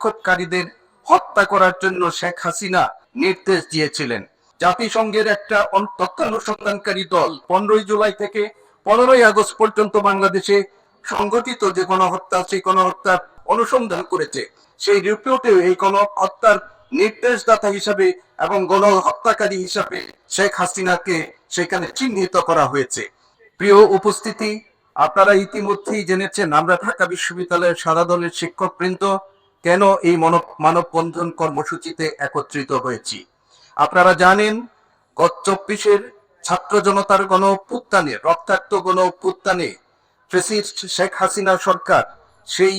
বিক্ষোভকারীদের হত্যা করার জন্য শেখ হাসিনা নির্দেশ দিয়েছিলেন। জাতিসংঘের একটা তথ্যানুসন্ধানকারী দল পনেরোই জুলাই থেকে পনেরোই আগস্ট পর্যন্ত বাংলাদেশে সংগঠিত যে গণহত্যা সেই গণহত্যার অনুসন্ধান করেছে। সেই রিপোর্টে এই গণহত্যার নির্দেশদাতা হিসাবে এবং গণহত্যাকারী হিসাবে শেখ হাসিনাকে সেখানে চিহ্নিত করা হয়েছে। প্রিয় উপস্থিতি, আপনারা ইতিমধ্যেই জেনেছেন, আমরা ঢাকা বিশ্ববিদ্যালয়ের সারা দলের শিক্ষকবৃন্দ কেন এই মানব মানববন্ধন কর্মসূচিতে একত্রিত হয়েছি? আপনারা জানেন, গত চব্বিশের ছাত্র জনতার গণ অভ্যুত্থানে রক্তাক্ত গণ অভ্যুত্থানে শেখ হাসিনা সরকার সেই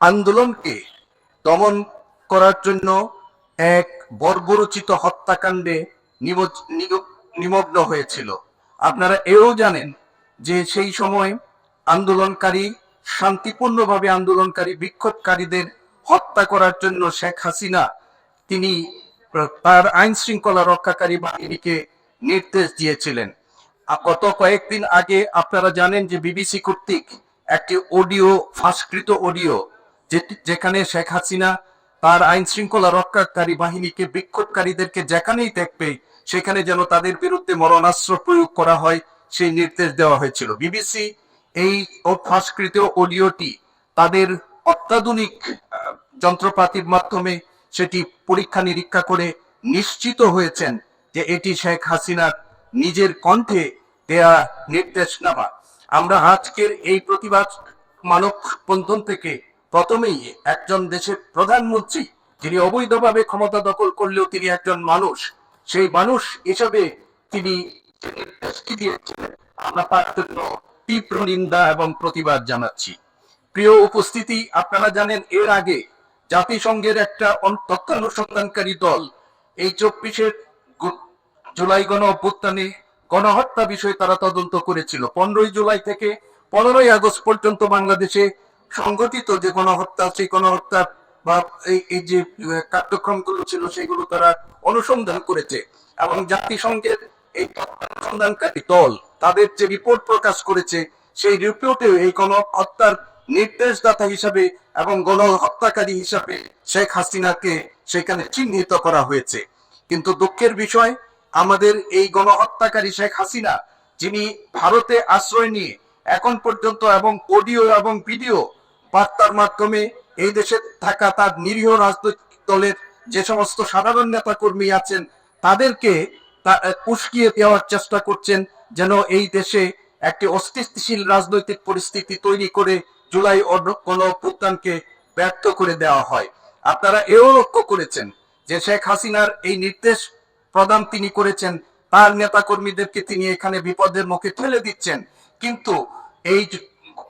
আন্দোলনকে দমন করার জন্য এক বর্বরচিত হত্যাকাণ্ডে নিমগ্ন হয়েছিল। আপনারা এও জানেন যে সেই সময় আন্দোলনকারী, শান্তিপূর্ণভাবে আন্দোলনকারী, বিক্ষোভকারীদের হত্যা করার জন্য শেখ হাসিনা তিনি তার আইন শৃঙ্খলা রক্ষাকারী বাহিনীকে নির্দেশ দিয়েছিলেন। গত কয়েকদিন আগে আপনারা জানেন যে বিবিসি কর্তৃক একটি অডিও, ফাঁসকৃত অডিও যেখানে শেখ হাসিনা তার আইন শৃঙ্খলা রক্ষাকারী বাহিনীকে বিক্ষোভকারীদেরকে যেখানেই দেখবে, সেখানে যেন তাদের বিরুদ্ধে মরণাস্ত্র প্রয়োগ করা হয়, সেই নির্দেশ দেওয়া হয়েছিল। বিবিসি এই ফাঁসকৃত অডিওটি তাদের অত্যাধুনিক যন্ত্রপাতির মাধ্যমে সেটি পরীক্ষা নিরীক্ষা করে নিশ্চিত হয়েছেন যে এটি শেখ হাসিনার নিজের কণ্ঠে দেয়া নির্দেশনামা। আমরা আজকের এই প্রতিবাদ মানব বন্ধন থেকে প্রথমেই একজন দেশের প্রধানমন্ত্রী, যিনি অবৈধভাবে ক্ষমতা দখল করলেও তিনি একজন মানুষ, সেই মানুষ হিসাবে তিনি আমরা তার জন্য তীব্র নিন্দা এবং প্রতিবাদ জানাচ্ছি। প্রিয় উপস্থিতি, আপনারা জানেন এর আগে জাতিসংঘের একটা তথ্যানুসন্ধানকারী দল। এই চব্বিশের জুলাই গণ অভ্যুত্থানে গণহত্যা বিষয়ে তারা তদন্ত করেছিল। পনেরোই জুলাই থেকে পনেরোই আগস্ট পর্যন্ত বাংলাদেশে সংগঠিত যে গণহত্যা, সেই গণহত্যা বা এই যে কার্যক্রমগুলো ছিল, সেগুলো তারা অনুসন্ধান করেছে। এবং জাতিসংঘের এই অনুসন্ধানকারী দল, তাদের যে রিপোর্ট প্রকাশ করেছে, সেই রিপোর্টে এই গণহত্যার নির্দেশদাতা হিসাবে এবং গণহত্যাকারী হিসাবে শেখ হাসিনাকে সেখানে চিহ্নিত করা হয়েছে। কিন্তু দুঃখের বিষয়, আমাদের এই গণহত্যাকারী শেখ হাসিনা, যিনি ভারতে আশ্রয় নিয়ে এখন পর্যন্ত এবং অডিও এবং ভিডিও বার্তার মাধ্যমে এই দেশে থাকা তার নিরীহ রাজনৈতিক দলের যে সমস্ত সাধারণ নেতা কর্মী আছেন, তাদেরকে উস্কিয়ে দেওয়ার চেষ্টা করছেন যেন এই দেশে একটি অস্থিতিশীল রাজনৈতিক পরিস্থিতি তৈরি করে জুলাই গণ অভ্যুত্থানকে ব্যর্থ করে দেওয়া হয়। আপনারা এও লক্ষ্য করেছেন যে শেখ হাসিনার এই নির্দেশ প্রদান তিনি করেছেন, তার নেতা কর্মীদেরকে তিনি এখানে বিপদের মুখে ঠেলে দিচ্ছেন। কিন্তু এই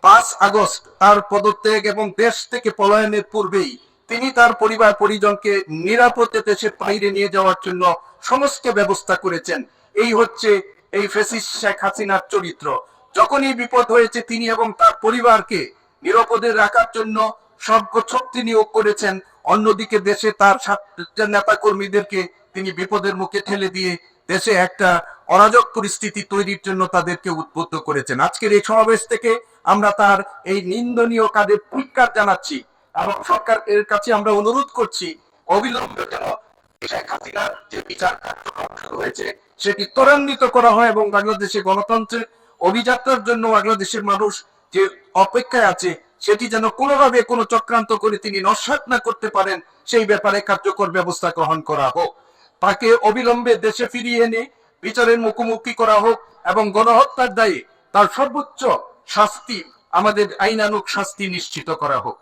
পাঁচ আগস্ট তার পদত্যাগ এবং দেশ থেকে পলায়নের পূর্বেই তিনি তার পরিবার পরিজনকে নিরাপদে দেশের বাইরে নিয়ে যাওয়ার জন্য সমস্ত ব্যবস্থা করেছেন। এই হচ্ছে এই ফেসিস শেখ হাসিনার চরিত্র। যখনই বিপদ হয়েছে তিনি এবং তার পরিবারকে নিরাপদে রাখার জন্য সর্ব শক্তি নিয়োগ করেছেন। অন্যদিকে দেশে তার নেতা কর্মীদেরকে তিনি বিপদের মুখে ঠেলে দিয়ে দেশে একটা অরাজক পরিস্থিতি তৈরির জন্য তাদেরকে উদ্বুদ্ধ করেছেন। আজকের এই সমাবেশ থেকে আমরা তার এই নিন্দনীয় কাজের ধিক্কার জানাচ্ছি এবং সরকারের কাছে আমরা অনুরোধ করছি, অবিলম্বে যেন শেখ হাসিনার যে বিচার কার্যক্রম সেটি ত্বরান্বিত করা হয় এবং বাংলাদেশে গণতন্ত্রের অভিযাত্রার জন্য বাংলাদেশের মানুষ যে অপেক্ষায় আছে, সেটি যেন কোনোভাবে কোনো চক্রান্ত করে তিনি নস্বাত না করতে পারেন, সেই ব্যাপারে কার্যকর ব্যবস্থা গ্রহণ করা হোক। তাকে অবিলম্বে দেশে ফিরিয়ে এনে বিচারের মুখোমুখি করা হোক এবং গণহত্যার দায়ে তার সর্বোচ্চ শাস্তি, আমাদের আইনানুক শাস্তি নিশ্চিত করা হোক।